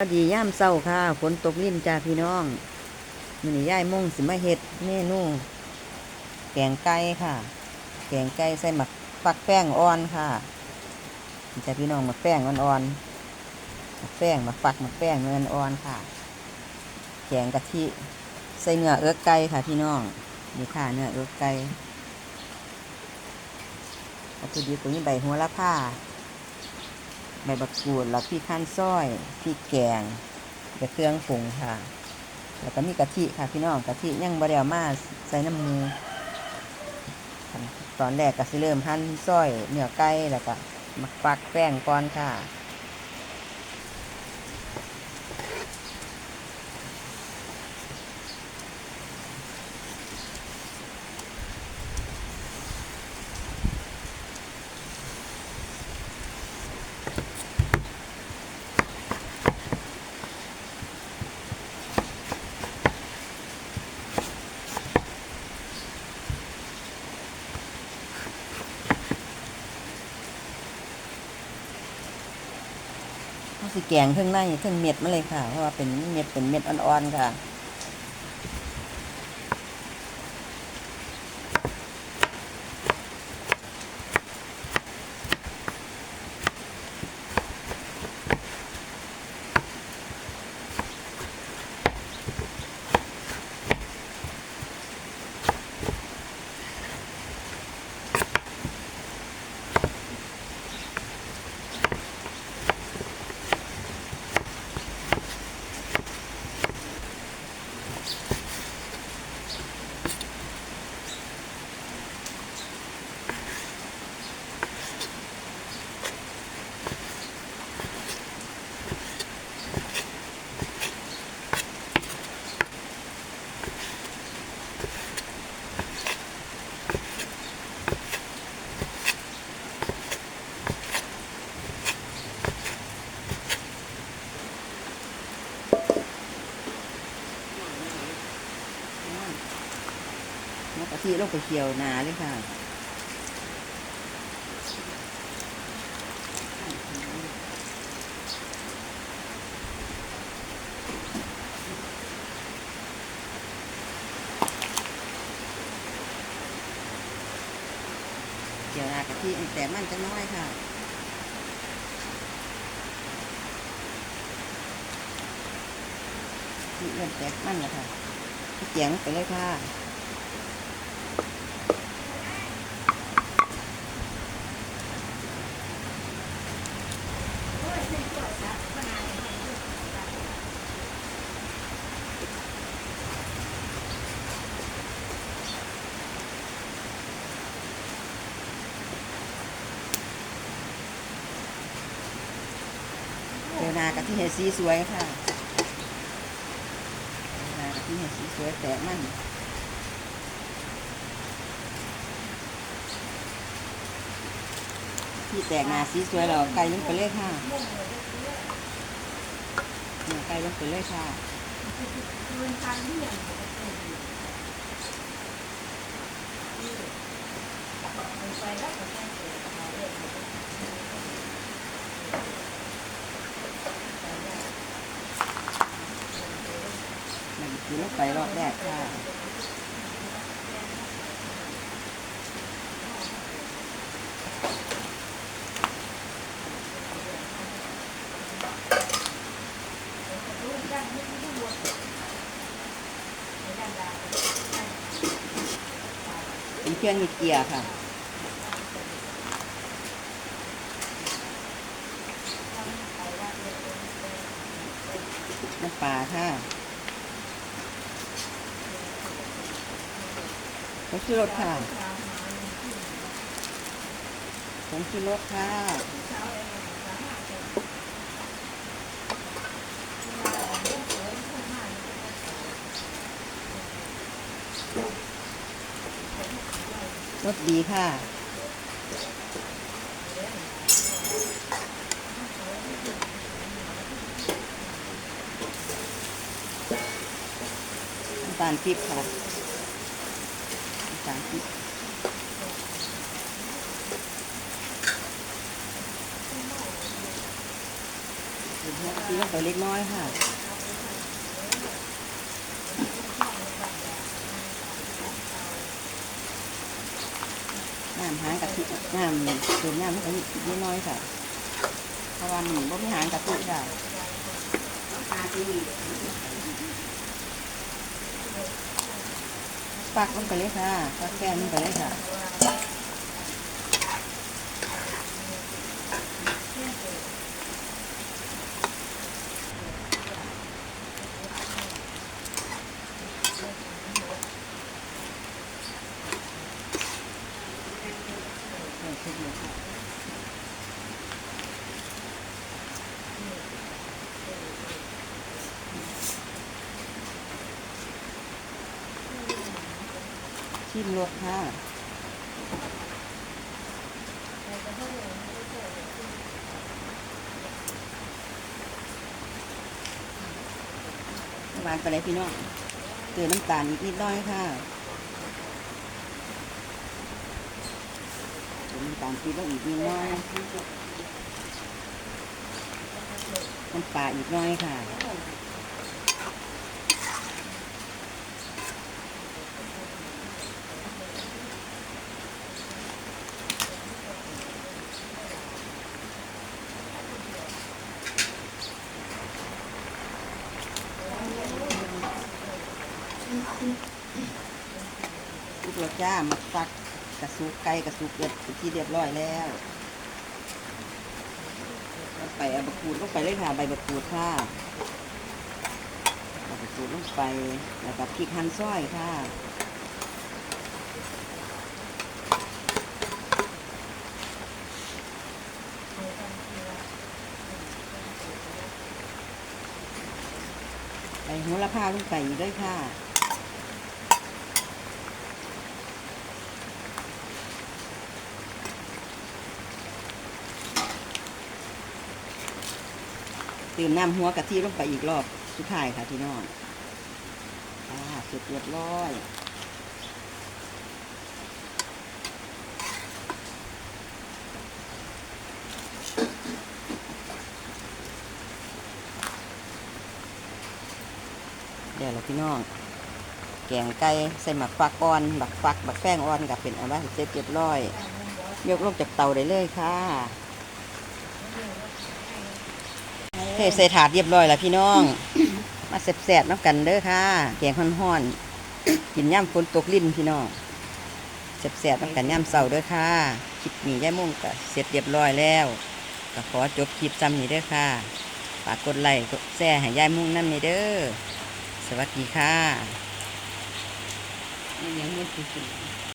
สวัสดีย่ามเศร้าค่ะฝนตกลิ่นจ้าพี่น้องมื้อนี้ย่ายมุ่งสิมาเฮ็ดเมนูแกงไก่ค่ะ แกงไก่ใส่หมักฟักแป้งอ่อนค่ะจ้าพี่น้องหมักแป้งอ่อนๆหมักแป้งหมักฟักหมักแป้งเนื้ออ่อนค่ะ แกงกะทิใส่เนื้อเอื้อไก่ค่ะ พี่น้องนี่ค่ะเนื้อเอื้อไก่วัตถุดิบตัวนี้ใบหัวละผ้า ใบบักกูดแล้วพี่ขั้นซอยพี่แกงกระเครื่องปรุงค่ะ แล้วก็มีกะทิค่ะพี่น้องกะทิยังบะเดียวมาใส่น้ำมือตอนแรกก็สิเริ่มหั่นซอยเนื้อไก่แล้วก็มาปักแป้งก่อนค่ะ แกงเครื่องในเครื่องเม็ดมาเลยค่ะ เพราะว่าเป็นเม็ดเป็นเม็ดอ่อนๆค่ะ แล้ว กะทิลงไปเคี่ยวนาเลยค่ะเคี่ยวนากะทิแต่มันจะน้อยค่ะที่เลื่อนแตกมันแล้วค่ะที่เจียงไปเลยค่ะ นากะทิเห็ดสีสวยค่ะนากะทิเห็ดสีสวยแต่มันที่แตกหนาสีสวยเราไก่ลงไปเลยค่ะไก่ลงไปเลยค่ะมันคือลง ไปรอบแรกค่ะเป็นเครื่องมีเกียร์ค่ะน้ำปลาค่ะ ผงชูรสค่ะผงชูรสค่ะรสดีค่ะตาลพริกค่ะ น้ำตาลพริกเห็นไหมคะซีลงไปเล็กน้อยค่ะน้ำหางกะทิน้ำเติมน้ำให้กันนิดน้อยค่ะเพราะว่ามันบ่มีหางกะทิค่ะ ปักลงไปเลยค่ะปักแก้มลงไปเลยค่ะ ชิมรสค่ะหวานไปเลยพี่น้องเติมน้ำตาลอีกนิดน้อยค่ะเติมน้ำตาลปี๊บลงอีกนิดน้อยน้ำปลาอีกน้อยค่ะ ลูกเจ้ามาฟักกระสุกไก่กระสุกเรียบเป็นที่เรียบร้อยแล้วไปเอาบะกูดลงไปเลยค่ะใบบะกูดค่ะเอาบะกูดลงไปแล้วก็พริกหั่นซอยค่ะใบโหัวละพาลงไปด้วยค่ะ ติมน้ำหัวกะทิลงไปอีกรอบสุดท้ายค่ะพี่น้องอ่าเสร็จเรียบร้อยเดี๋ยวเราพี่น้อง แกงไก่ใส่หมักฟักอ่อนหมักฟักหมักแป้งอ่อนกับเป็นอันว่าเสร็จเรียบร้อย ยกลงจากเตาได้เลยค่ะ เทใส่ถาดเรียบร้อยแล้วพี่น้อง มาแซ่บๆน้ำกันเด้อค่ะแกงฮ้อนๆกินย่ำฝนตกลิ้นพี่น้องแซ่บๆน้ำกันย่ำเสาเด้อค่ะคลิปนี้ย่ามุ่งก็เสร็จเรียบร้อยแล้วก็ขอจบคลิปซ้ำนี้เด้อค่ะฝากกดไลค์กดแชร์ให้ย่ายมุ่งนั่นนี่เด้อสวัสดีค่ะยังไม่สุด